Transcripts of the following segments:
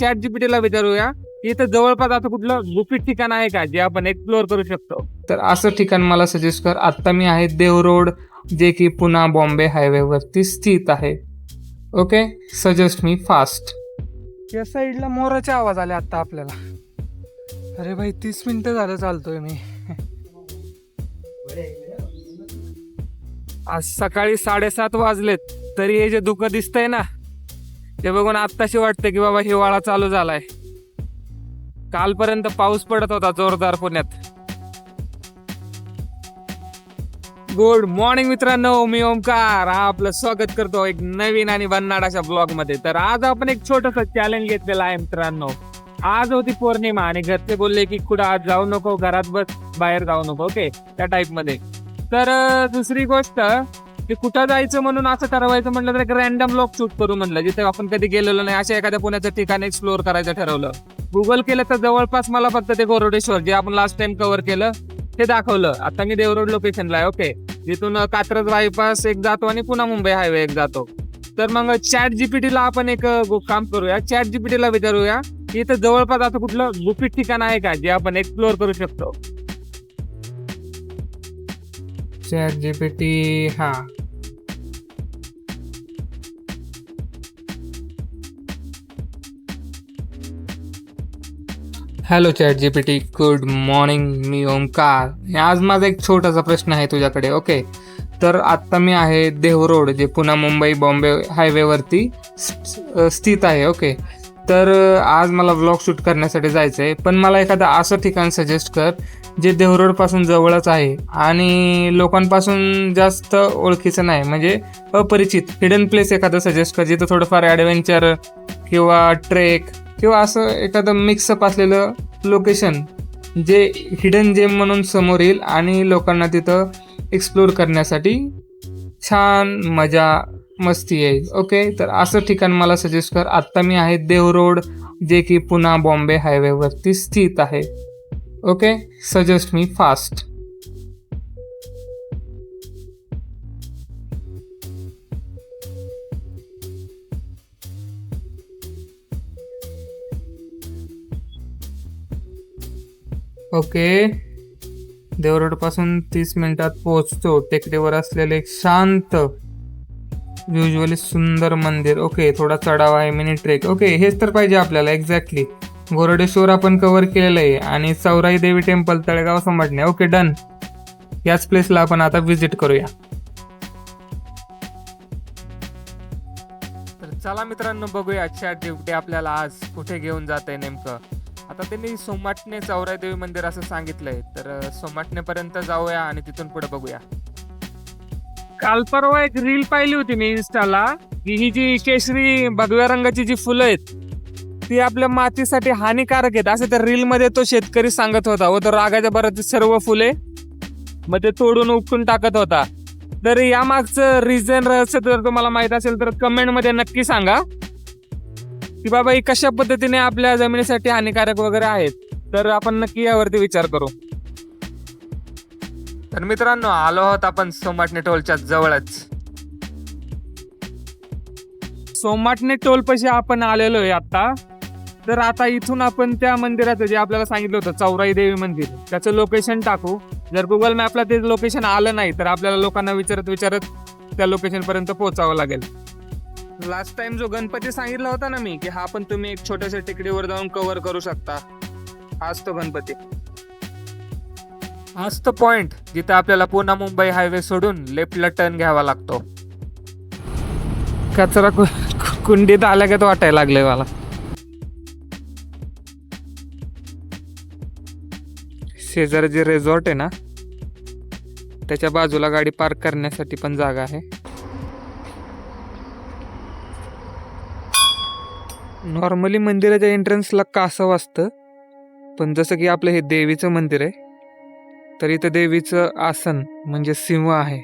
Chat जीपीटीला विचारूया. इथं जवळपास आता कुठलं गुपित ठिकाण आहे का जे आपण एक्सप्लोअर करू शकतो? तर असं ठिकाण मला सजेस्ट कर. आता मी आहे देव रोड जे की पुन्हा बॉम्बे हायवेवरती स्थित आहे. ओके सजेस्ट मी फास्ट या साईडला मोराचे आवाज आले आता आपल्याला. अरे भाई तीस मिनिटं झालं चालतोय मी. आज सकाळी साडेसात वाजलेत. तरी हे जे धुकं दिसतंय ना ते बघून आत्ताशी वाटतं की बाबा हिवाळा चालू झालाय. कालपर्यंत पाऊस पडत होता जोरदार पुण्यात. गुड मॉर्निंग मित्रांनो मी ओमकार आपलं स्वागत करतो एक नवीन आणि भन्नाड अशा ब्लॉगमध्ये तर आज आपण एक छोटस चॅलेंज घेतलेलं आहे मित्रांनो. आज होती पौर्णिमा आणि घरचे बोलले की कुठं आज जाऊ नको घरात बस बाहेर जाऊ नको ओके त्या टाइपमध्ये. तर दुसरी गोष्ट की कुठं जायचं म्हणून असं ठरवायचं म्हटलं तर एक रॅन्डम लॉक शूट करू म्हणलं जिथे आपण कधी गेलेलो नाही अशा एखाद्या पुण्याचं ठिकाण एक्सप्लोअर करायचं ठरवलं. गुगल केलं तर जवळपास मला फक्त ते गोरडेश्वर जे आपण लास्ट टाइम कव्हर केलं ते दाखवलं. आता मी देवरोड लोकेशनला आहे ओके जिथून कात्रज बायपास एक जातो आणि पुन्हा मुंबई हायवे एक जातो. तर मग चॅट जीपीटीला आपण एक काम करूया. चॅट जीपीटीला विचारूया की इथं जवळपास आता कुठलं गुपित ठिकाण आहे का जे आपण एक्सप्लोअर करू शकतो? चॅट जीपीटी हा. Hello chat G P T good morning मी ओमकार आज माझा एक छोटासा प्रश्न आहे तुझ्याकडे ओके तर आत्ता मी आहे देव रोड जे पुन्हा मुंबई बॉम्बे हायवेवरती स्थित आहे ओके तर आज मला व्लॉग शूट करण्यासाठी जायचं आहे पण मला एखादं असं ठिकाण सजेस्ट कर जे देवरोडपासून जवळच आहे आणि लोकांपासून जास्त ओळखीचं नाही म्हणजे अपरिचित हिडन प्लेस एखादं सजेस्ट कर जिथं थोडंफार ॲडव्हेंचर किंवा ट्रेक किंवा असं एखादं मिक्सअप असलेलं लोकेशन जे हिडन जेम म्हणून समोर येईल आणि लोकांना तिथं एक्सप्लोर करण्यासाठी छान मजा मस्ती येईल ओके तर असं ठिकाण मला सजेस्ट कर. आत्ता मी आहे देव रोड जे की पुन्हा बॉम्बे हायवेवरती स्थित आहे. ओके सजेस्ट मी फास्ट ओके. देवरोडपासून तीस मिनिटात पोहोचतो. टेकडीवर असलेले एक शांत युजली सुंदर मंदिर. ओके थोडा चढाव आहे मिनी ट्रेक ओके हेच तर पाहिजे आपल्याला एक्झॅक्टली गोरडेश्वर आपण कव्हर केलेलं आहे आणि सौराई देवी टेम्पल तळेगाव संभाटणे ओके डन याच प्लेसला आपण आता व्हिजिट करूया. तर चला मित्रांनो बघूया आजच्या ड्युटी आपल्याला आज कुठे घेऊन जात आहे नेमकं. आता त्यांनी सोमाटणे चौराई देवी मंदिर असं सांगितलंय. तर सोमाटणेपर्यंत जाऊया आणि तिथून पुढे बघूया. काल परवा एक रील पाहिली होती मी इन्स्टाला की ही जी केशरी भगव्या रंगाची जी फुलं आहेत ती आपल्या मातीसाठी हानिकारक आहेत. असं त्या रील मध्ये तो शेतकरी सांगत होता. व तो रागाच्या भरात सर्व फुले मग ते तोडून उपटून टाकत होता. तर या मागचं रिझन रहस्य जर तुम्हाला माहीत असेल तर कमेंटमध्ये नक्की सांगा. की बाबा ही कशा पद्धतीने आपल्या जमिनीसाठी हानिकारक वगैरे आहेत? तर आपण नक्की यावरती विचार करू. तर मित्रांनो आलो आहोत आपण सोमाटणे टोलच्या जवळच. सोमाटणे टोल पशी आपण आलेलो आहे आता. तर आता इथून आपण त्या मंदिराचं जे आपल्याला सांगितलं होतं चौराई देवी मंदिर त्याचं लोकेशन टाकू. जर गुगल मॅपला ते लोकेशन आलं नाही तर आपल्याला लोकांना विचारत विचारत त्या लोकेशन पर्यंत पोहोचावं लागेल. लास्ट टाइम जो गणपती सांगितला होता ना मी की हा पण तुम्ही एक छोट्याशा टेकडीवर जाऊन कव्हर करू शकता. हाच तो गणपती. हाच तो पॉइंट जिथे आपल्याला पुन्हा मुंबई हायवे सोडून लेफ्टला टर्न घ्यावा लागतो. कचरा कु- कुंडीत आल्यागत वाटायला लागलंय मला. शेजारी जे रिसॉर्ट आहे ना त्याच्या बाजूला गाडी पार्क करण्यासाठी पण जागा आहे. नॉर्मली मंदिराच्या एंट्रन्सला कासव असतं पण जसं की आपलं हे देवीचं मंदिर आहे तर इथं देवीचं आसन म्हणजे सिंह आहे.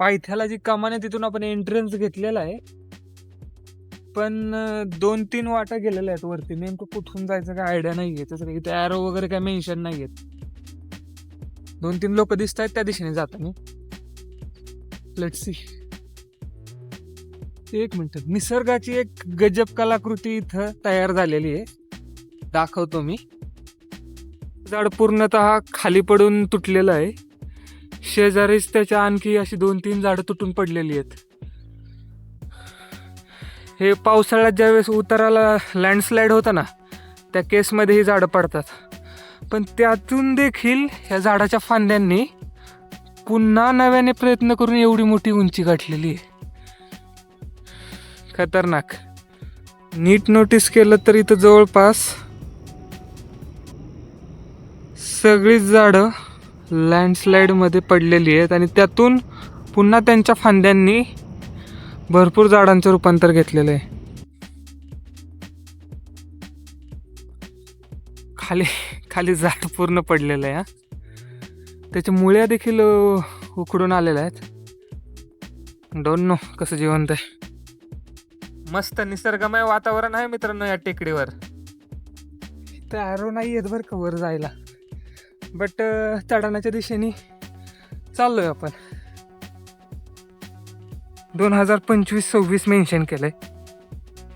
पायथ्याला जी कमान आहे तिथून आपण एंट्रन्स घेतलेला आहे पण दोन तीन वाटा गेलेल्या आहेत वरती. नेमकं कुठून जायचं काय आयडिया नाही आहे. तसं काही इथे ॲरो वगैरे काय मेन्शन आहेत. दोन तीन लोक दिसत आहेत त्या दिशेने जाताना. लेट सी एक मिनिट. निसर्गाची एक गजब कलाकृती इथं तयार झालेली आहे. दाखवतो मी. झाड पूर्णतः खाली पडून तुटलेलं आहे. शेजारीच त्याच्या आणखी अशी दोन तीन झाडं तुटून पडलेली आहेत. हे पावसाळ्यात ज्यावेळेस उताराला लँडस्लाईड होतं ना त्या केसमध्ये ही झाडं पडतात. पण त्यातून देखील ह्या झाडाच्या फांद्यांनी पुन्हा नव्याने प्रयत्न करून एवढी मोठी उंची गाठलेली आहे. खतरनाक. नीट नोटीस केलं तर इथं जवळपास सगळीच झाडं लँडस्लाईडमध्ये पडलेली आहेत आणि त्यातून पुन्हा त्यांच्या फांद्यांनी भरपूर झाडांचं रूपांतर घेतलेलं आहे. खाली खाली झाड पूर्ण पडलेलं आहे हा. त्याच्या मुळ्या देखील उकडून आलेल्या आहेत. डोंट नो कसं जिवंत आहे. मस्त निसर्गमय वातावरण आहे मित्रांनो या टेकडीवर. तर ॲरो नाही येत बरं का वर जायला. बट चढाणाच्या दिशेने चाललोय आपण. दोन हजार पंचवीस सव्वीस मेन्शन केलंय.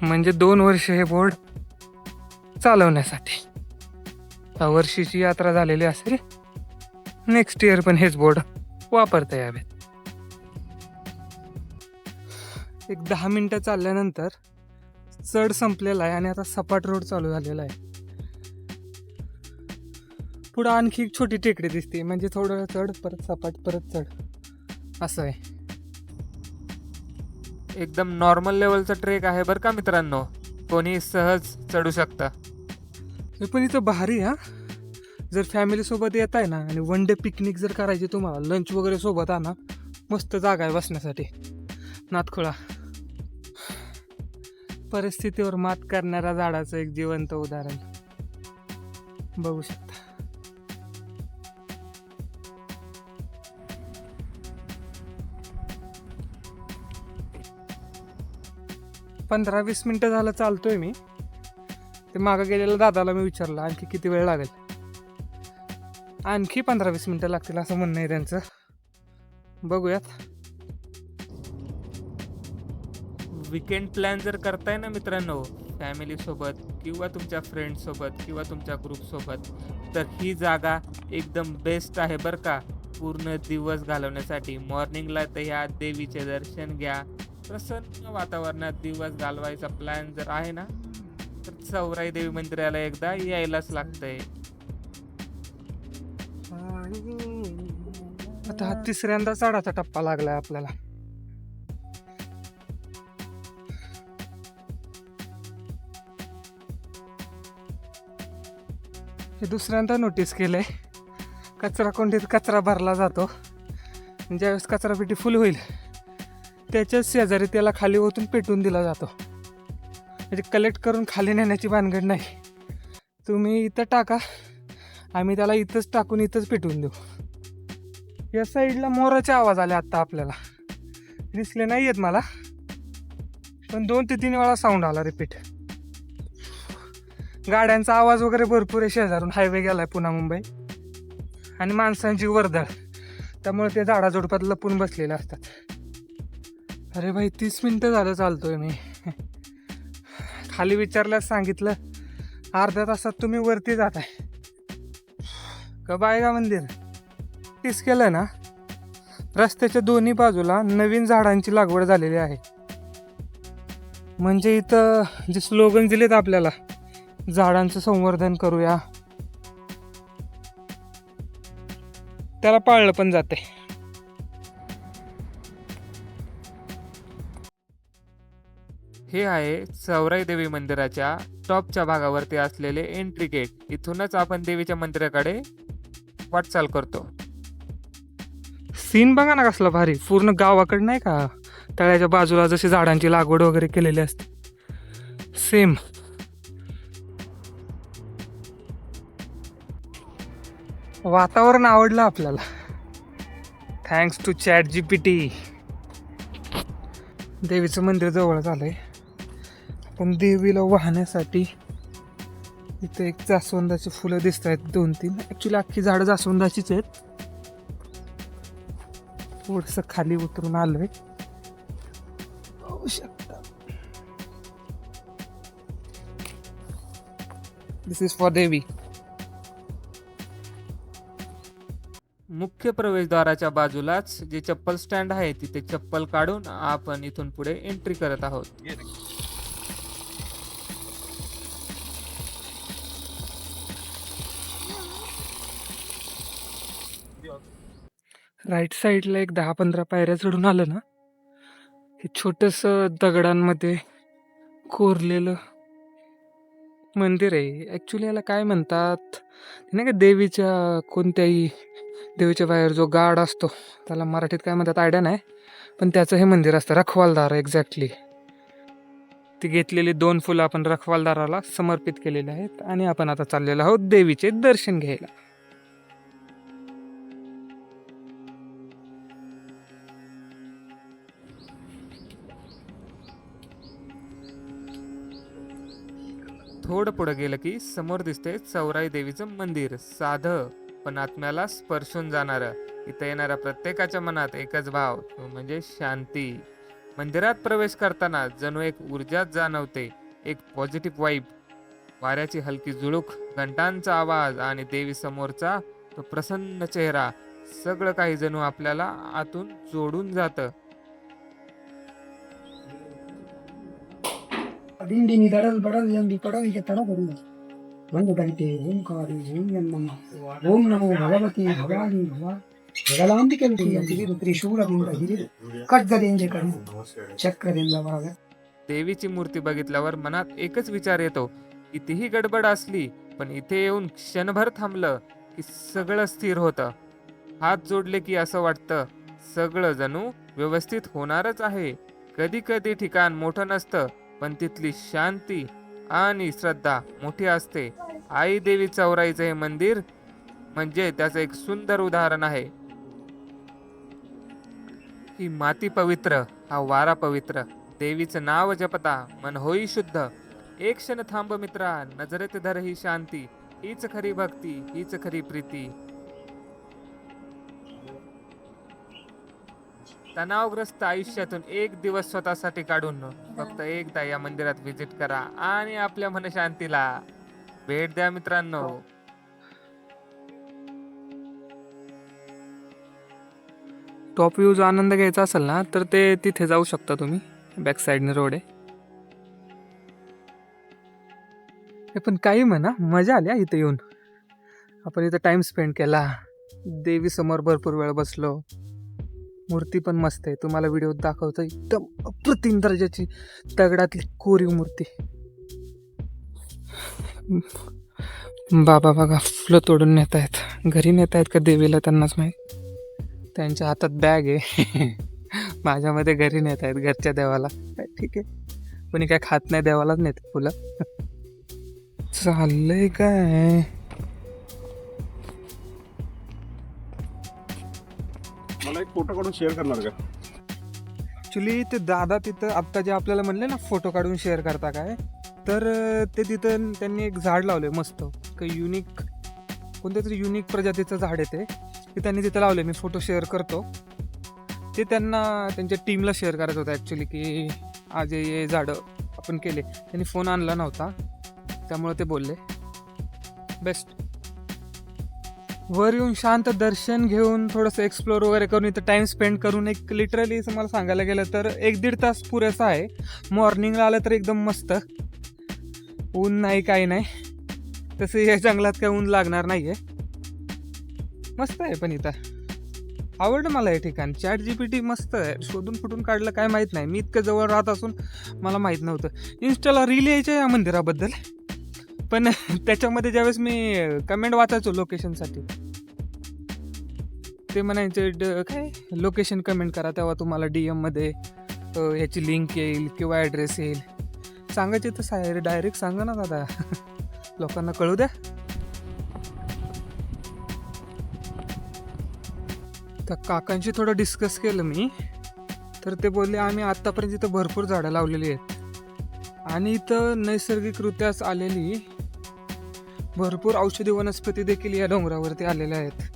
म्हणजे दोन वर्ष हे बोर्ड चालवण्यासाठी. वर्षीची यात्रा झालेली असेल. नेक्स्ट इयर पण हेच बोर्ड वापरता यावेत. एक दहा मिनटं चालल्यानंतर चढ संपलेला आहे आणि आता सपाट रोड चालू झालेला आहे. पुढं आणखी एक छोटी टेकडी दिसते म्हणजे थोडं चढ परत सपाट परत चढ. असं आहे. एकदम नॉर्मल लेवलचा ट्रेक आहे बरं का मित्रांनो? कोणी सहज चढू शकता. पण इथं भारी हा. जर फॅमिलीसोबत येत आहे ना आणि वन डे पिकनिक जर करायची तुम्हाला लंच वगैरे सोबत आणा मस्त जागा आहे बसण्यासाठी. नातखुळा परिस्थितीवर मात करणाऱ्या झाडाचं एक जिवंत उदाहरण. बघू शकता. पंधरा वीस मिनटं झालं चालतोय मी. ते मागं गेलेल्या दादाला मी विचारलं आणखी किती वेळ लागेल? आणखी पंधरा वीस मिनटं लागतील असं म्हणणं आहे त्यांचं. बघूयात. विकेंड प्लॅन जर करताय ना मित्रांनो फॅमिलीसोबत किंवा तुमच्या फ्रेंड्ससोबत किंवा तुमच्या ग्रुपसोबत तर ही जागा एकदम बेस्ट आहे बरं का. पूर्ण दिवस घालवण्यासाठी. मॉर्निंगला तर ह्या देवीचे दर्शन घ्या. प्रसन्न वातावरणात दिवस घालवायचा प्लॅन जर आहे ना तर चौराई देवी मंदिराला एकदा यायलाच लागतंय. आता हा तिसऱ्यांदा चढाचा टप्पा लागलाय आपल्याला. हे दुसऱ्यांदा नोटीस केलंय. कचरा कोंडीत कचरा भरला जातो. ज्यावेळेस कचरा पेटी फुल होईल त्याच्याच शेजारी त्याला खाली ओतून पेटवून दिला जातो. म्हणजे कलेक्ट करून खाली नेण्याची भानगड नाही. तुम्ही इथं टाका आम्ही त्याला इथंच टाकून इथंच पेटवून देऊ. या साईडला मोराचे आवाज आले आत्ता आपल्याला. दिसले नाही आहेत मला. पण दोन ते तीन वेळा साऊंड आला रिपीट गाड्यांचा आवाज वगैरे भरपूर आहे शेजारून. हायवे गेलाय पुन्हा मुंबई. आणि माणसांची वर्दळ. त्यामुळे ते झाडाझुडपात लपून बसलेले असतात. अरे भाई तीस मिनटं झालं चालतोय मी. खाली विचारल्यास सांगितलं अर्ध्या तासात तुम्ही वरती जाताय. का बायगा मंदिर. प्रॅक्टिस केलं ना रस्त्याच्या दोन्ही बाजूला नवीन झाडांची लागवड झालेली आहे. म्हणजे इथं जे स्लोगन दिलेत आपल्याला झाडांचं संवर्धन करूया. त्याला पाळलं पण जाते हे आहे चौराई देवी मंदिराच्या टॉपच्या भागावरती असलेले एंट्री गेट इथूनच आपण देवीच्या मंदिराकडे वाटचाल करतो. सीन बघा ना कसला भारी. पूर्ण गावाकडे नाही का? तळ्याच्या बाजूला जशी झाडांची लागवड वगैरे केलेली असते. सेम वातावरण आवडलं आपल्याला. Thanks to chat G P T देवीचं मंदिर जवळ झालंय आपण देवीला वाहण्यासाठी इथे एक जास्वंदाची फुलं दिसत आहेत दोन तीन ॲक्च्युली अख्खी झाडं जास्वंदाचीच आहेत. थोडंसं खाली उतरून आलोय. पाहू शकता. दिस इज फॉर देवी मुख्य प्रवेशद्वाराच्या बाजूलाच जे चप्पल स्टँड आहे तिथे चप्पल काढून आपण इथून पुढे एंट्री करत आहोत. राईट साईडला एक दहा पंधरा पायऱ्या चढून आलं ना हे छोटस दगडांमध्ये कोरलेलं मंदिर आहे. ॲक्च्युली याला काय म्हणतात नाही का देवीच्या कोणत्याही देवीच्या बाहेर जो गाड असतो त्याला मराठीत काय म्हणतात आयडिया नाही पण त्याचं हे मंदिर असतं रखवालदार एक्झॅक्टली ती घेतलेली दोन फुलं आपण रखवालदाराला समर्पित केलेली आहेत आणि आपण आता चाललेलो आहोत देवीचे दर्शन घ्यायला. थोडं पुढं गेलं की समोर दिसते चौराई देवीचं मंदिर. साधं पण आत्म्याला स्पर्शून जाणारं. इथं येणाऱ्या प्रत्येकाच्या मनात एकच भाव तो म्हणजे शांती. मंदिरात प्रवेश करताना जणू एक ऊर्जाच जाणवते एक पॉझिटिव्ह वाईब वाऱ्याची हलकी जुळूक घंटांचा आवाज आणि देवी समोरचा तो प्रसन्न चेहरा. सगळं काही जणू आपल्याला आतून जोडून जातं. ದಿಂಡಿನಿ ದಡಲ್ ಬಡಲ್ ಎಂಬಿ ಪಡವಿಗೆ ತಡಬರುವುದು ಒಂದು ಗಂಟೆ ಓಂಕಾರಿ ಓಂ ಎನ್ನಮ್ಮ ಓಂ ನಮೋ ಭಗವತಿ ಭವಾನಿ ಭವ ಜಗಲಾಂಬಿಕೆ ವಿಷಯ ಹಿರಿದು ತ್ರಿಶೂಲದಿಂದ ಹಿರಿದು ಖಡ್ಗದಿಂದ ಕಡಿದು ಚಕ್ರದಿಂದ ಭಾಗ देवीची मूर्ती बघितल्यावर मनात एकच विचार येतो कितीही गडबड असली पण इथे येऊन क्षणभर थांबलं की सगळं स्थिर होतं हात जोडले की असं वाटतं सगळं जणू व्यवस्थित होणारच आहे कधी कधी ठिकाण मोठं नसतं पण तिथली शांती आणि श्रद्धा मोठी असते. आई देवी चौराईचं हे मंदिर म्हणजे त्याचं एक सुंदर उदाहरण आहे. ही माती पवित्र हा वारा पवित्र. देवीचं नाव जपता मन होई शुद्ध. एक क्षण थांब मित्रा नजरेत धर ही शांती. हीच खरी भक्ती हीच खरी प्रीती. तणावग्रस्त आयुष्यातून एक दिवस स्वतःसाठी काढून फक्त एकदा या मंदिरात व्हिजिट करा आणि आपल्या मनशांतीला भेट द्या मित्रांनो. टॉप व्ह्यूचा आनंद घ्यायचा असेल ना तर ते तिथे जाऊ शकता तुम्ही. बॅक साईडने रोड आहे. हे पण काही म्हणा मजा आली इथे येऊन. आपण इथं टाइम स्पेंड केला. देवी समोर भरपूर वेळ बसलो. मूर्ती पण मस्त आहे. तुम्हाला व्हिडिओ दाखवतो एकदम अप्रतिम दर्जाची दगडातली कोरीव मूर्ती. बाबा बघा फुलं तोडून नेत आहेत. घरी नेत आहेत का देवीला त्यांनाच माहीत? त्यांच्या हातात बॅग आहे. माझ्यामध्ये घरी नेत आहेत घरच्या देवाला. ठीक आहे. कोणी काय खात नाही देवालाच नेत फुलं. चाललंय काय? फोटो काढून शेअर करणार का? ॲक्च्युली ते दादा तिथं आत्ता जे आपल्याला म्हणले ना फोटो काढून शेअर करता काय तर ते तिथं त्यांनी एक झाड लावले मस्त. काही युनिक कोणत्या तरी युनिक प्रजातीचं झाड आहे ते. ते त्यांनी तिथं लावले मी फोटो शेअर करतो. ते त्यांना त्यांच्या टीमला शेअर करायचं होतं ॲक्च्युली की आज हे झाडं आपण केले. त्यांनी फोन आणला नव्हता त्यामुळे ते बोलले. बेस्ट वर येऊन शांत दर्शन घेऊन थोडंसं एक्सप्लोर वगैरे करून इथं टाइम स्पेंड करून एक लिटरली असं मला सांगायला गेलं तर एक दीड तास पुरेसा आहे. मॉर्निंगला आलं तर एकदम मस्त. ऊन नाही काही नाही. तसं या जंगलात काय ऊन लागणार नाही आहे मस्त आहे पण इथं. आवडलं मला हे ठिकाण. चॅट जी पी टी मस्त आहे. शोधून फुटून काढलं काय माहीत नाही. मी इतकं जवळ राहत असून मला माहीत नव्हतं. इन्स्टाला रील यायच्या या मंदिराबद्दल. पण त्याच्यामध्ये ज्यावेळेस मी कमेंट वाचायचो लोकेशनसाठी ते म्हणायचे ड- काय? लोकेशन कमेंट करा तेव्हा तुम्हाला डी एममध्ये ह्याची लिंक येईल किंवा ॲड्रेस येईल. सांगायचे तर साहेब डायरेक्ट सांगा ना दादा. लोकांना कळू द्या. तर काकांशी थोडं डिस्कस केलं मी. तर ते बोलले आम्ही आत्तापर्यंत इथं भरपूर झाडं लावलेली आहेत. आणि इथं नैसर्गिकरित्याच आलेली भरपूर औषधी वनस्पती देखील या डोंगरावरती आलेल्या आहेत.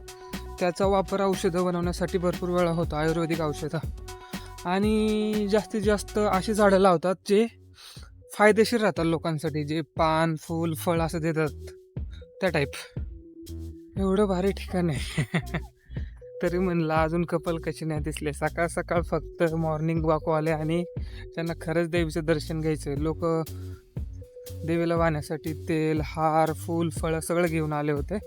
त्याचा वापर औषधं बनवण्यासाठी भरपूर वेळा होतो आयुर्वेदिक औषधं. आणि जास्तीत जास्त अशी झाडं लावतात जे फायदेशीर राहतात लोकांसाठी जे पान फूल फळ असं देतात त्या टाईप एवढं भारी ठिकाण आहे. तरी म्हणलं अजून कपल कशी नाही दिसले. सकाळ सकाळ फक्त मॉर्निंग वॉकवाले आणि त्यांना खरंच देवीचं दर्शन घ्यायचं लोक देवीला वाहण्यासाठी तेल हार फूल फळं सगळं घेऊन आले होते.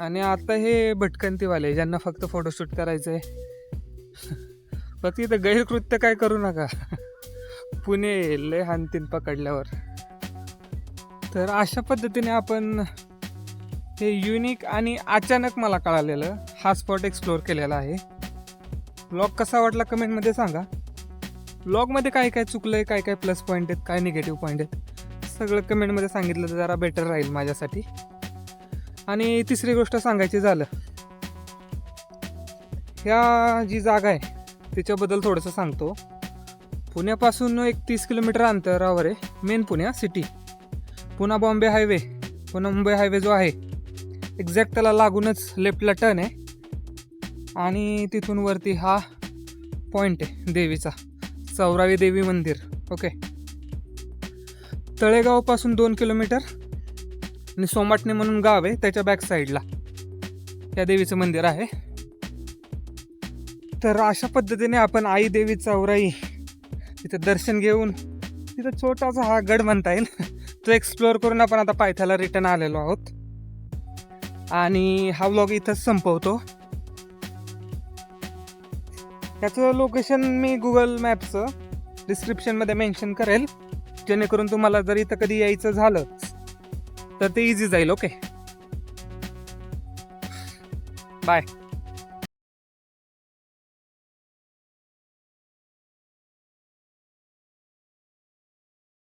आणि आता हे भटकंतीवाले ज्यांना फक्त फोटोशूट करायचं आहे फक्त इथं गैरकृत्य काय करू नका. पुणे लय हानतीन पकडल्यावर. तर अशा पद्धतीने आपण हे युनिक आणि अचानक मला कळालेलं हा स्पॉट एक्सप्लोअर केलेला आहे. ब्लॉग कसा वाटला कमेंटमध्ये सांगा. ब्लॉगमध्ये काय काय चुकलं आहे काय काय प्लस पॉईंट आहेत काय निगेटिव्ह पॉईंट आहेत सगळं कमेंटमध्ये सांगितलं तर जरा बेटर राहील माझ्यासाठी. आणि तिसरी गोष्ट सांगायची झालं. ह्या जी जागा आहे त्याच्याबद्दल थोडंसं सांगतो. पुण्यापासून एक तीस किलोमीटर अंतरावर आहे मेन पुण्या सिटी. पुन्हा बॉम्बे हायवे पुन्हा मुंबई हायवे जो आहे एक्झॅक्ट त्याला लागूनच लेफ्टला टर्न आहे. आणि तिथून वरती हा पॉईंट आहे देवीचा. चौरावी देवी मंदिर ओके. तळेगावपासून दोन किलोमीटर आणि सोमाटणे म्हणून गाव आहे त्याच्या बॅक साईडला त्या देवीचं मंदिर आहे. तर अशा पद्धतीने आपण आई देवी चौराई तिथं दर्शन घेऊन तिथं छोटासा हा गड म्हणता येईल तो एक्सप्लोअर करून आपण आता पायथ्याला रिटर्न आलेलो आहोत. आणि हा व्लॉग इथंच संपवतो. त्याचं लोकेशन मी गुगल मॅपचं डिस्क्रिप्शनमध्ये मेन्शन करेल जेणेकरून तुम्हाला जर इथं कधी यायचं झालं तर ते इझी जाईल ओके बाय